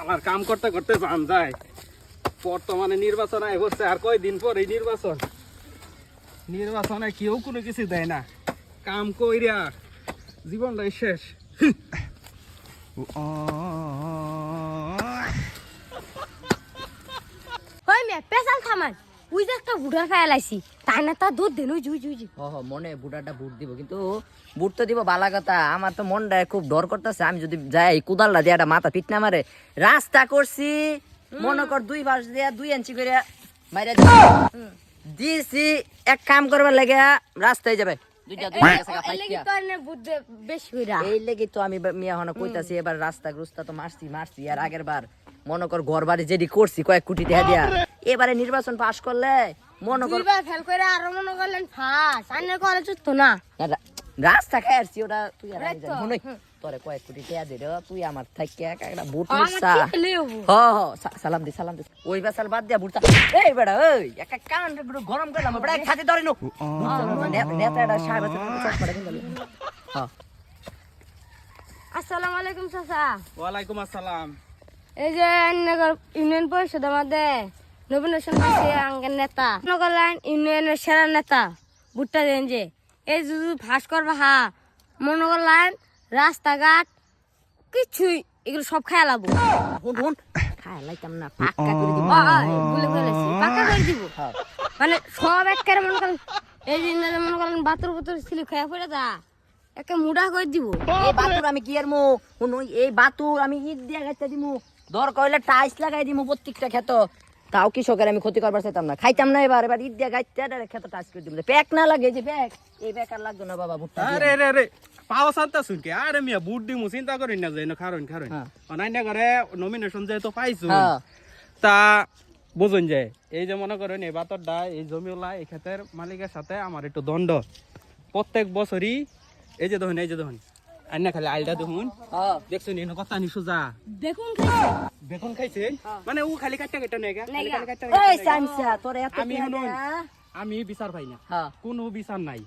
আমার কাম করতে করতে যান যায়। বর্তমানে নির্বাচন আয় হচ্ছে আর কয়দিন পর এই নির্বাচন? নির্বাচনে কেউ কোনো কিছু দেয় না। কাম কইরা জীবনটাই শেষ। পেশাল থামান। উই যে একটা বুড়ার ফেলাইছি তাই না তা দুধ দেন জুই জুই জুই হ মনে বুড়াটা বুট দিব কিন্তু বুট তো দিব বালা কথা। আমার তো মনটা খুব ডর করতেছে। আমি যদি যাই কুদালটা দিয়ে একটা মাথা পিট না মারে রাস্তা করছি। মনে কর দুই বাস দিয়া দুই ইঞ্চি করে মাইরা দিছি এক কাম করবার লাগে রাস্তায় যাবে। এই লেগে তো আমি মিয়া হনা কইতাছি এবার রাস্তা গ্রস্তা তো মারছি মারছি। আর আগের বার মনে কর ঘর বাড়ি যেটি করছি কয়েক কোটি টাকা দিয়া। এবারে নির্বাচন পাস করলে মনে কর ফেল করে আর মনে করলেন ফাঁস। আইনের করে চুত না। রাস্তা খাই আসছি ওটা তুই আর মনে তোরে কয়েক কোটি টাকা দে তুই আমার থাকি একা একটা বুট কি হ হ সালাম দি সালাম দি। ওই বাসাল বাদ দিয়া বুটটা এই বেড়া ওই একা কান পুরো গরম করলাম বেড়া খাতে ধরে নো। নেতা এটা সাহেব আছে চট করে কিন্তু হ্যাঁ। আসসালামু আলাইকুম চাচা। ওয়ালাইকুম আসসালাম। এই যে নগর ইউনিয়ন পরিষদের মধ্যে আঙ্গের নেতা। নগর লাইন ইউনিয়নের সেরা নেতা ভুট্টা দেন যে এই যদি ভাস করবা হা মনে করলেন রাস্তাঘাট কিছুই এগুলো সব খেয়ে লাইতাম না পাক্কা করে দিব। বলে করে দিব। মানে সব একেবারে মনে করেন এই ইন্দ্রে মনে করেন বাতর বাতর ছিলি খেয়ে পড়ে যা। একে মুডা করে দিব। এই বাতুর আমি কি আর মু? এই বাতুর আমি ইট দিয়া গাইতে দিমু দর কইলে টাইস লাগাই দিমু প্রত্যেকটা ক্ষেত। তাও কৃষকের আমি ক্ষতি করবার চাইতাম না। খাইতাম না এবার এবার ইট দিয়া গাইতে ক্ষেত টাইস করে দিমু প্যাক না লাগে যে প্যাক এই প্যাক আর লাগতো না বাবা ভুট্টা আরে রে রে পাও শান্তা শুনকে। আরে মিয়া বুট দিমু চিন্তা করিন না যাই না খারুন হ্যাঁ। অনান্য করে নমিনেশন যেহেতু পাইছো হ্যাঁ। তা বুঝুন যায় এই যে মনে করেন এই বাতরটা এই জমিওলা এই ক্ষেতের মালিকের সাথে আমার একটু দণ্ড প্রত্যেক বছরই এই যে দেখুন এই যে দেখুন আন্না খালি আলটা দেখুন। হ্যাঁ। দেখছুন কথা নি সোজা। দেখুন বেগুন খাইছে? মানে ও খালি কাটটা কাটটা নেই গা, খালি নেগা। খালি কাটটা ওই সামসা তোর এত আমি আমি বিচার পাই না। হ্যাঁ। কোনো বিচার নাই।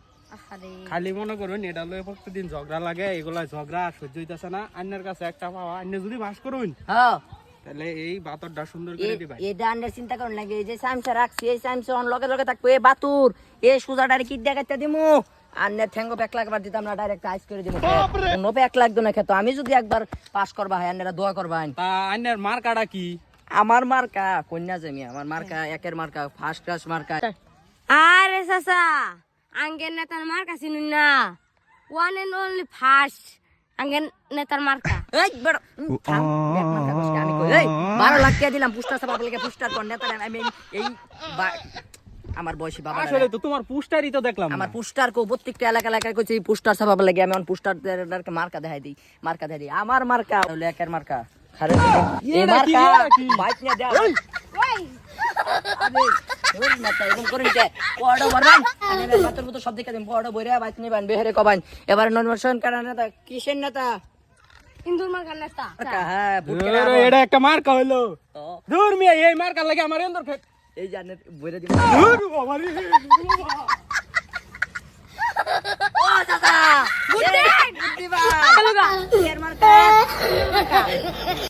খালি মনে করুন এটা লয়ে প্রতিদিন ঝগড়া লাগে এগুলা ঝগড়া সহ্য হইতেছে না। আন্নের কাছে একটা পাওয়া আন্য যদি বাস করুন হ্যাঁ। তাহলে এই বাতরটা সুন্দর করে দিবা এই ডান্ডের চিন্তা করুন লাগে এই যে সামসা রাখছি এই সামসা অন লগে লগে থাকব। এই বাতুর এই সুজা কি কিট দেখাইতে দিমু। আর নে ঠ্যাঙ্গো প্যাক লাগবার দিতাম না ডাইরেক্ট আইস করে দিমু কোনো প্যাক লাগতো না খেতো। আমি যদি একবার পাস করবা হয় আন্নেরা দোয়া করবা হয় আন্নের মার কি? আমার মার্কা কন্যা জমি আমার মার্কা একের মার্কা ফার্স্ট ক্লাস মার্কা। আরে চাচা আঙ্গের নেতার মার কাছে নুন না। ওয়ান এন্ড অনলি ফার্স্ট আঙ্গের নেতার মার্কা। এই বড় ব্যাক মার্কা আমি কই এই 12 লাখ টাকা দিলাম পুস্টার সাবা বলে পুস্টার কোন নেতা আমি এই আমার বয়সী বাবা আসলে তো তোমার পুস্টারই তো দেখলাম আমার। পুস্টার কো প্রত্যেকটা এলাকা এলাকায় কইছি পুস্টার ছাপাবার লাগে আমি আমার পুস্টার মার্কা দেখাই দিই মার্কা দেখাই দিই। আমার মার্কা হলো একের মার্কা? খারে এই মার্কা বাইক নিয়ে দাও ওই! এবার ননবর্ষণ কারণ নেতা কিসের নেতা? ইন্দুর মার্কার নেতা হ্যাঁ এটা একটা মার্কা দূর মিয়া এই মার্কা লাগে আমার এন্দর খেত এই জানের বইরা দিব? ও দাদা।